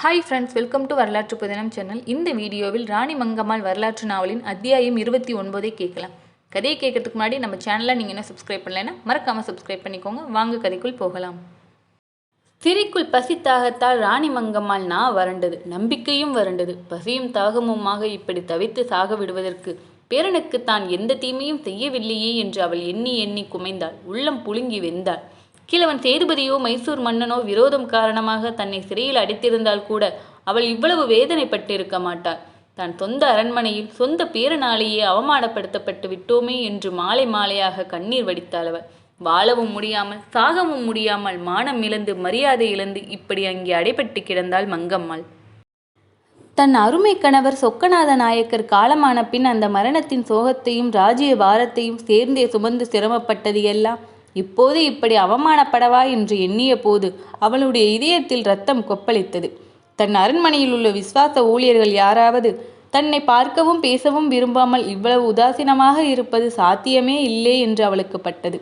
Hi friends welcome to வரலாற்று புதினம் channel இந்த வீடியோவில் ராணி மங்கம்மாள் வரலாற்று நாவலின் அத்தியாயம் இருபத்தி ஒன்பதை கேட்கலாம். கதையை கேட்கறதுக்கு முன்னாடி நம்ம சேனலை நீங்கள் இன்னும் சப்ஸ்கிரைப் பண்ணலைன்னா மறக்காமல் சப்ஸ்கிரைப் பண்ணிக்கோங்க. வாங்க கதைக்குள் போகலாம். சிறைக்குள் பசி தாகத்தால் ராணி மங்கம்மாள் நா வறண்டது. நம்பிக்கையும் வறண்டது. பசியும் தாகமுமாக இப்படி தவித்து சாக விடுவதற்கு பேரனுக்கு தான் எந்த தீமையும் செய்யவில்லையே என்று அவள் எண்ணி எண்ணி குமைந்தாள். உள்ளம் புழுங்கி வெந்தாள். கிழவன் சேதுபதியோ மைசூர் மன்னனோ விரோதம் காரணமாக தன்னை சிறையில் அடைத்திருந்தால் கூட அவள் இவ்வளவு வேதனைப்பட்டிருக்க மாட்டாள். தன் சொந்த அரண்மனையில் சொந்த பேரனாலேயே அவமானப்படுத்தப்பட்டு விட்டோமே என்று மாலை மாலையாக கண்ணீர் வடித்தாள் அவள். வாழவும் முடியாமல் சாகவும் முடியாமல் மானம் இழந்து மரியாதை இழந்து இப்படி அங்கே அடைபட்டு கிடந்தாள் மங்கம்மாள். தன் அருமை கணவர் சொக்கநாத நாயக்கர் காலமான பின் அந்த மரணத்தின் சோகத்தையும் ராஜ்ய பாரத்தையும் சேர்ந்தே சுமந்து சிரமப்பட்டது எல்லாம் இப்போது இப்படி அவமானப்படவா என்று எண்ணிய போது அவளுடைய இதயத்தில் ரத்தம் கொப்பளித்தது. தன் அரண்மனையில் உள்ள விசுவாச ஊழியர்கள் யாராவது தன்னை பார்க்கவும் பேசவும் விரும்பாமல் இவ்வளவு உதாசீனமாக இருப்பது சாத்தியமே இல்லை என்று அவளுக்கு பட்டது.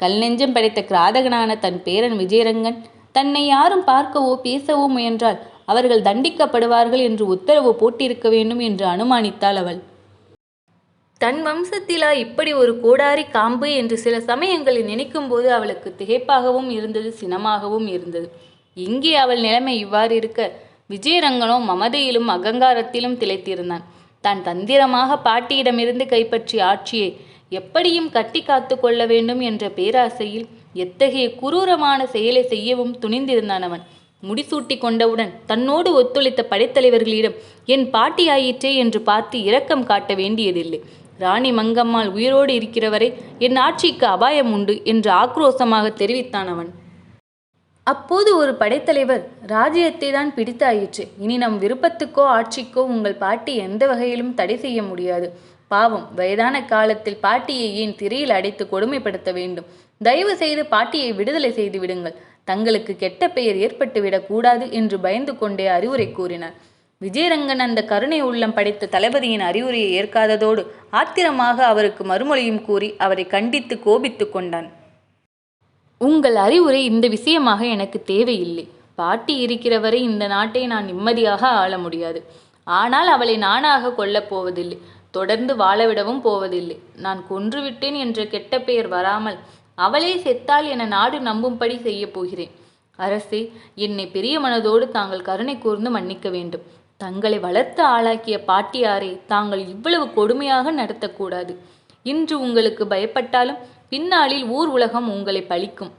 கல் நெஞ்சம் படைத்த கிராதகனான தன் பேரன் விஜயரங்கன் தன்னை யாரும் பார்க்கவோ பேசவோ முயன்றால் அவர்கள் தண்டிக்கப்படுவார்கள் என்று உத்தரவு போட்டிருக்க வேண்டும் என்று அனுமானித்தாள் அவள். தன் வம்சத்திலா இப்படி ஒரு கோடாரி காம்பு என்று சில சமயங்களில் நினைக்கும்போது அவளுக்கு திகைப்பாகவும் இருந்தது சினமாகவும் இருந்தது. இங்கே அவள் நிலைமை இவ்வாறு இருக்க விஜயரங்கனோ மமதையிலும் அகங்காரத்திலும் திளைத்திருந்தான். தான் தந்திரமாக பாட்டியிடமிருந்து கைப்பற்றிய ஆட்சியை எப்படியும் கட்டி காத்து கொள்ள வேண்டும் என்ற பேராசையில் எத்தகைய குரூரமான செயலை செய்யவும் துணிந்திருந்தான் அவன். முடிசூட்டி கொண்டவுடன் தன்னோடு ஒத்துழைத்த படைத்தலைவர்களிடம் என் பாட்டி ஆயிற்றே என்று பார்த்து இரக்கம் காட்ட வேண்டியதில்லை. ராணி மங்கம்மாள் உயிரோடு இருக்கிறவரை என் ஆட்சிக்கு அபாயம் உண்டு என்று ஆக்ரோசமாக தெரிவித்தான் அவன். அப்போது ஒரு படைத்தலைவர் ராஜ்யத்தை தான் பிடித்தாயிற்று. இனி நம் விருப்பத்துக்கோ ஆட்சிக்கோ உங்கள் பாட்டி எந்த வகையிலும் தடை செய்ய முடியாது. பாவம் வயதான காலத்தில் பாட்டியை ஏன் திரையில் அடைத்து கொடுமைப்படுத்த வேண்டும்? தயவு செய்து பாட்டியை விடுதலை செய்து விடுங்கள். தங்களுக்கு கெட்ட பெயர் ஏற்பட்டுவிடக் கூடாது என்று பயந்து கொண்டே அறிவுரை கூறினார். விஜயரங்கன் அந்த கருணை உள்ளம் படைத்த தளபதியின் அறிவுரையை ஏற்காததோடு ஆத்திரமாக அவருக்கு மறுமொழியும் கூறி அவரை கண்டித்து கோபித்து கொண்டான். உங்கள் அறிவுரை இந்த விஷயமாக எனக்கு தேவையில்லை. பாட்டி இருக்கிறவரை இந்த நாட்டை நான் நிம்மதியாக ஆள முடியாது. ஆனால் அவளை நானாக கொல்லப் போவதில்லை. தொடர்ந்து வாழவிடவும் போவதில்லை. நான் கொன்றுவிட்டேன் என்ற கெட்ட பெயர் வராமல் அவளே செத்தால் என நாடு நம்பும்படி செய்யப் போகிறேன். அரசே என்னை பெரிய மனதோடு தாங்கள் கருணை கூர்ந்து மன்னிக்க வேண்டும். தங்களை வளர்த்து ஆளாக்கிய பாட்டியாரை தாங்கள் இவ்வளவு கொடுமையாக நடத்தக்கூடாது. இன்று உங்களுக்கு பயப்பட்டாலும் பின்னாளில் ஊர் உலகம் உங்களை பழிக்கும்.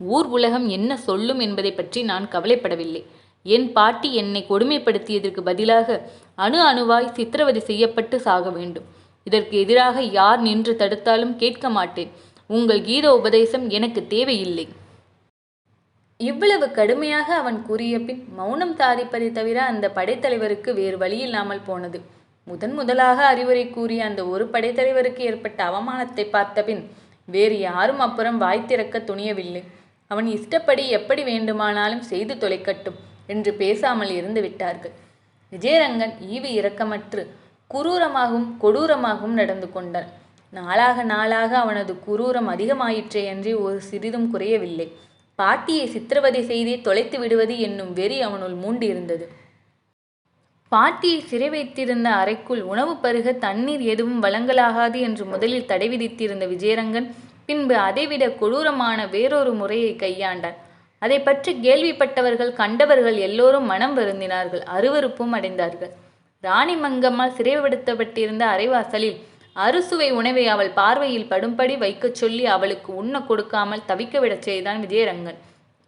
ஊர் உலகம் என்ன சொல்லும் என்பதை பற்றி நான் கவலைப்படவில்லை. என் பாட்டி என்னை கொடுமைப்படுத்தியதற்கு பதிலாக அணு அணுவாய் சித்திரவதை செய்யப்பட்டு சாக வேண்டும். இதற்கு எதிராக யார் நின்று தடுத்தாலும் கேட்க மாட்டேன். உங்கள் கீத உபதேசம் எனக்கு தேவையில்லை. இவ்வளவு கடுமையாக அவன் கூறிய பின் மௌனம் தாரிப்பதை தவிர அந்த படைத்தலைவருக்கு வேறு வழி இல்லாமல் போனது. முதன் முதலாக அறிவுரை கூறிய அந்த ஒரு படைத்தலைவருக்கு ஏற்பட்ட அவமானத்தை பார்த்த பின் வேறு யாரும் அப்புறம் வாய் திறக்க துணியவில்லை. அவன் இஷ்டப்படி எப்படி வேண்டுமானாலும் செய்து தொலைக்கட்டும் என்று பேசாமல் இருந்து விட்டார்கள். விஜயரங்கன் ஈவு இரக்கமற்று குரூரமாகவும் கொடூரமாகவும் நடந்து கொண்டான். நாளாக நாளாக அவனது குரூரம் அதிகமாயிற்றே என்று ஒரு சிறிதும் குறையவில்லை. பாட்டியை சித்திரவதை செய்தே தொலைத்து விடுவது என்னும் வெறி அவனுள் மூண்டிருந்தது பாட்டியை சிறை வைத்திருந்த அறைக்குள் உணவு பருக தண்ணீர் எதுவும் வழங்கலாகாது என்று முதலில் தடை விதித்திருந்த விஜயரங்கன் பின்பு அதைவிட கொடூரமான வேறொரு முறையை கையாண்டான். அதை பற்றி கேள்விப்பட்டவர்கள் கண்டவர்கள் எல்லோரும் மனம் வருந்தினார்கள் அருவறுப்பும் அடைந்தார்கள். ராணி மங்கம்மாள் சிறைப்படுத்தப்பட்டிருந்த அரைவாசலில் அறுசுவை உணவை அவள் பார்வையில் படும்படி வைக்கச் சொல்லி அவளுக்கு உண்ண கொடுக்காமல் தவிக்க விடச் செய்தான் விஜயரங்கன்.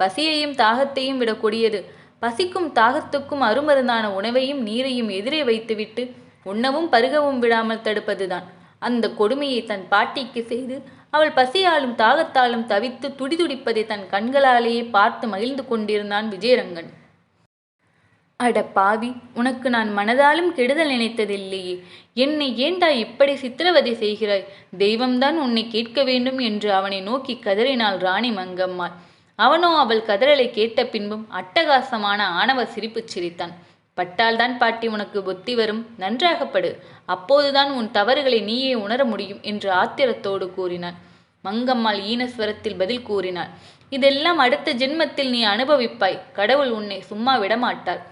பசியையும் தாகத்தையும் விட கொடியது பசிக்கும் தாகத்துக்கும் அருமருந்தான உணவையும் நீரையும் எதிரே வைத்துவிட்டு உண்ணவும் பருகவும் விடாமல் தடுப்பதுதான். அந்த கொடுமையை தன் பாட்டிக்கு செய்து அவள் பசியாலும் தாகத்தாலும் தவித்து துடிதுடிப்பதை தன் கண்களாலேயே பார்த்து மகிழ்ந்து கொண்டிருந்தான் விஜயரங்கன். அட பாவி உனக்கு நான் மனதாலும் கெடுதல் நினைத்ததில்லையே. என்னை ஏண்டா இப்படி சித்திரவதை செய்கிறாய்? தெய்வம்தான் உன்னை கேட்க வேண்டும் என்று அவனை நோக்கி கதறினாள் ராணி மங்கம்மாள். அவனோ அவள் கதறலை கேட்ட பின்பும் அட்டகாசமான ஆணவ சிரிப்புச் சிரித்தான். பட்டால்தான் பாட்டி உனக்கு புத்தி வரும். நன்றாகப்படு அப்போதுதான் உன் தவறுகளை நீயே உணர முடியும் என்று ஆத்திரத்தோடு கூறினான் மங்கம்மாள் ஈனஸ்வரத்தில் பதில் கூறினாள். இதெல்லாம் அடுத்த ஜென்மத்தில் நீ அனுபவிப்பாய். கடவுள் உன்னை சும்மா விடமாட்டார்.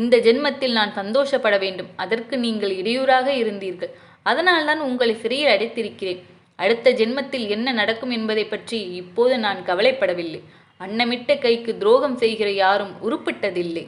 இந்த ஜென்மத்தில் நான் சந்தோஷப்பட வேண்டும். அதற்கு நீங்கள் இடையூறாக இருந்தீர்கள். அதனால்தான் உங்களை சிறையில் அடைத்திருக்கிறேன். அடுத்த ஜென்மத்தில் என்ன நடக்கும் என்பதை பற்றி இப்போது நான் கவலைப்படவில்லை. அன்னமிட்ட கைக்கு துரோகம் செய்கிற யாரும் உருப்பிட்டதில்லை.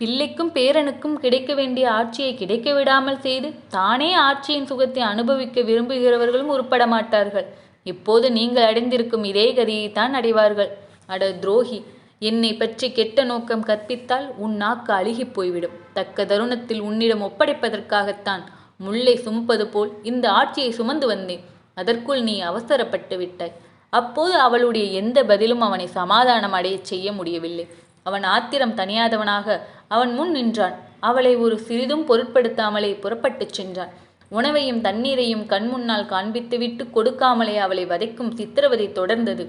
பிள்ளைக்கும் பேரனுக்கும் கிடைக்க வேண்டிய ஆட்சியை கிடைக்க விடாமல் செய்து தானே ஆட்சியின் சுகத்தை அனுபவிக்க விரும்புகிறவர்களும் உருப்பட மாட்டார்கள் இப்போது நீங்கள் அடைந்திருக்கும் இதே கதியைத்தான் அடைவார்கள். அட துரோகி என்னை பற்றி கெட்ட நோக்கம் கற்பித்தால் உன் நாக்கு அழுகிப் போய்விடும். தக்க தருணத்தில் உன்னிடம் ஒப்படைப்பதற்காகத்தான் முல்லை சுமப்பது போல் இந்த ஆட்சியை சுமந்து வந்தேன். அதற்குள் நீ அவசரப்பட்டு விட்டாய். அப்போது அவளுடைய எந்த பதிலும் அவனை சமாதானம் அடையச் செய்ய முடியவில்லை. அவன் ஆத்திரம் தனியாதவனாக அவன் முன் நின்றான். அவளை ஒரு சிறிதும் பொருட்படுத்தாமலே புறப்பட்டுச் சென்றான். உணவையும் தண்ணீரையும் கண்முன்னால் காண்பித்துவிட்டு கொடுக்காமலே அவளை வதைக்கும் சித்திரவதை தொடர்ந்தது.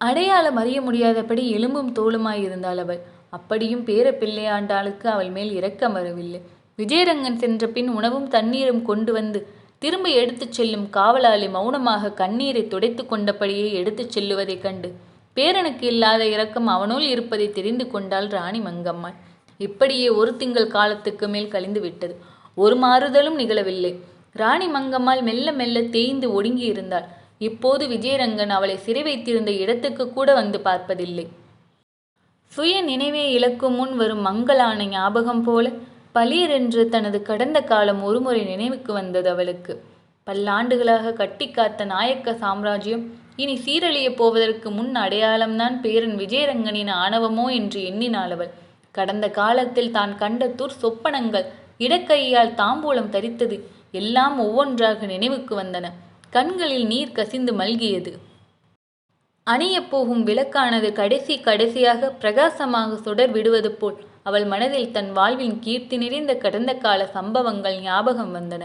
அடையாளம் அறிய முடியாதபடி எலும்பும் தோளுமாயிருந்தாள் அவள். அப்படியும் பேர பிள்ளையாண்டாளுக்கு அவள் மேல் இரக்கம் வரவில்லை. விஜயரங்கன் சென்ற பின் உணவும் தண்ணீரும் கொண்டு வந்து திரும்ப எடுத்துச் செல்லும் காவலாளி மௌனமாக கண்ணீரை துடைத்து கொண்டபடியே எடுத்துச் செல்லுவதைக் கண்டு பேரனுக்கு இல்லாத இரக்கம் அவனுள் இருப்பதை தெரிந்து கொண்டாள் ராணி மங்கம்மாள். இப்படியே ஒரு திங்கள் காலத்துக்கு மேல் கழிந்து விட்டது. ஒரு மாறுதலும் நிகழவில்லை. ராணி மங்கம்மாள் மெல்ல மெல்ல தேய்ந்து ஒடுங்கி இருந்தாள். இப்போது விஜயரங்கன் அவளை சிறை வைத்திருந்த இடத்துக்கு கூட வந்து பார்ப்பதில்லை. சுய நினைவே இழக்கும் முன் வரும் மங்களான ஞாபகம் போல பளிரென்று தனது கடந்த காலம் ஒருமுறை நினைவுக்கு வந்தது அவளுக்கு. பல்லாண்டுகளாக கட்டி காத்த நாயக்க சாம்ராஜ்யம் இனி சீரழியப் போவதற்கு முன் அடையாளம்தான் பேரன் விஜயரங்கனின் ஆணவமோ என்று எண்ணினாள் அவள். கடந்த காலத்தில் தான் கண்ட துர் சொப்பனங்கள் இடக்கையால் தாம்பூலம் தரித்தது எல்லாம் ஒவ்வொன்றாக நினைவுக்கு வந்தன. கண்களில் நீர் கசிந்து மல்கியது. அணியப்போகும் விளக்கானது கடைசி கடைசியாக பிரகாசமாக சுடர் விடுவது போல் அவள் மனதில் தன் வாழ்வின் கீர்த்தி நிறைந்த கடந்த கால சம்பவங்கள் ஞாபகம் வந்தன.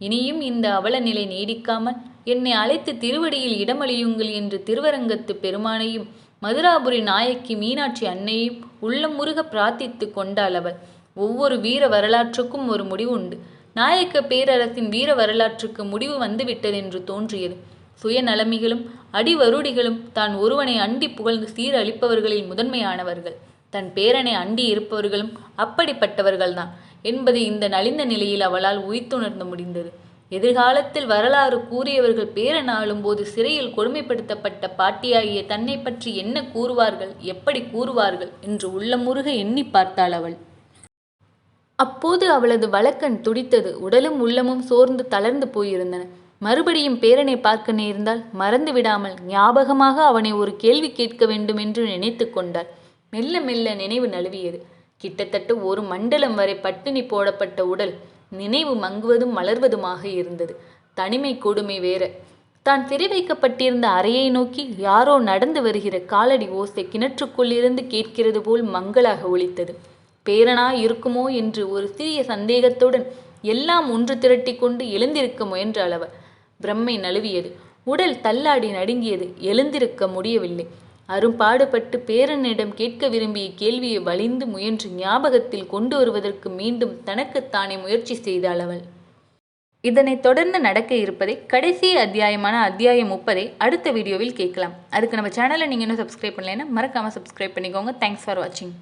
இனியும் இந்த அவல நிலை நீடிக்காமல் என்னை அழைத்து திருவடியில் இடமளியுங்கள் என்று திருவரங்கத்து பெருமானையும் மதுராபுரி நாயக்கி மீனாட்சி அன்னையும் உள்ளம் முருக பிரார்த்தித்து கொண்டாள் அவள். ஒவ்வொரு வீர வரலாற்றுக்கும் ஒரு முடிவு உண்டு நாயக்க பேரரசின் வீர வரலாற்றுக்கு முடிவு வந்துவிட்டதென்று தோன்றியது. சுயநலமிகளும் அடிவருடிகளும் தான் ஒருவனை அண்டி புகழ்ந்து சீரழிப்பவர்களில் முதன்மையானவர்கள். தன் பேரனை அண்டி இருப்பவர்களும் அப்படிப்பட்டவர்கள்தான் என்பதை இந்த நலிந்த நிலையில் அவளால் உயிர்த்துணர்ந்து முடிந்தது. எதிர்காலத்தில் வரலாறு கூறியவர்கள் பேரன் போது சிறையில் கொடுமைப்படுத்தப்பட்ட பாட்டியாகிய தன்னை பற்றி என்ன கூறுவார்கள் எப்படி கூறுவார்கள் என்று உள்ளமுருக எண்ணி பார்த்தாள் அவள். அப்போது அவளது வழக்கன் துடித்தது. உடலும் உள்ளமும் சோர்ந்து தளர்ந்து போயிருந்தன. மறுபடியும் பேரனை பார்க்க நேர்ந்தால் மறந்து விடாமல் ஞாபகமாக அவனை ஒரு கேள்வி கேட்க வேண்டும் என்று நினைத்து கொண்டாள். மெல்ல மெல்ல நினைவு நழுவியது. கிட்டத்தட்ட ஒரு மண்டலம் வரை பட்டினி போடப்பட்ட உடல் நினைவு மங்குவதும் மலர்வதுமாக இருந்தது. தனிமை கொடுமை வேற. தான் சிறை வைக்கப்பட்டிருந்த அறையை நோக்கி யாரோ நடந்து வருகிற காலடி ஓசை கிணற்றுக்குள்ளிருந்து கேட்கிறது போல் மங்களாக ஒழித்தது பேரனா இருக்குமோ என்று ஒரு சிறிய சந்தேகத்துடன் எல்லாம் ஒன்று திரட்டி கொண்டு எழுந்திருக்க முயன்றாள் அவர் பிரம்மை நழுவியது. உடல் தள்ளாடி நடுங்கியது. எழுந்திருக்க முடியவில்லை. அரும்பாடுபட்டு பேரனிடம் கேட்க விரும்பிய கேள்வியை வலிந்து முயன்று ஞாபகத்தில் கொண்டு வருவதற்கு மீண்டும் தனக்குத்தானே முயற்சி செய்தாள் அவள். இதனைத் தொடர்ந்து நடக்க இருப்பதை கடைசி அத்தியாயமான அத்தியாயம் முப்பதை அடுத்த வீடியோவில் கேட்கலாம். அதுக்கு நம்ம சேனலை நீங்கள் இன்னும் சப்ஸ்கிரைப் பண்ணலைன்னா மறக்காமல் சப்ஸ்கிரைப் பண்ணிக்கோங்க. தேங்க்ஸ் ஃபார் வாட்சிங்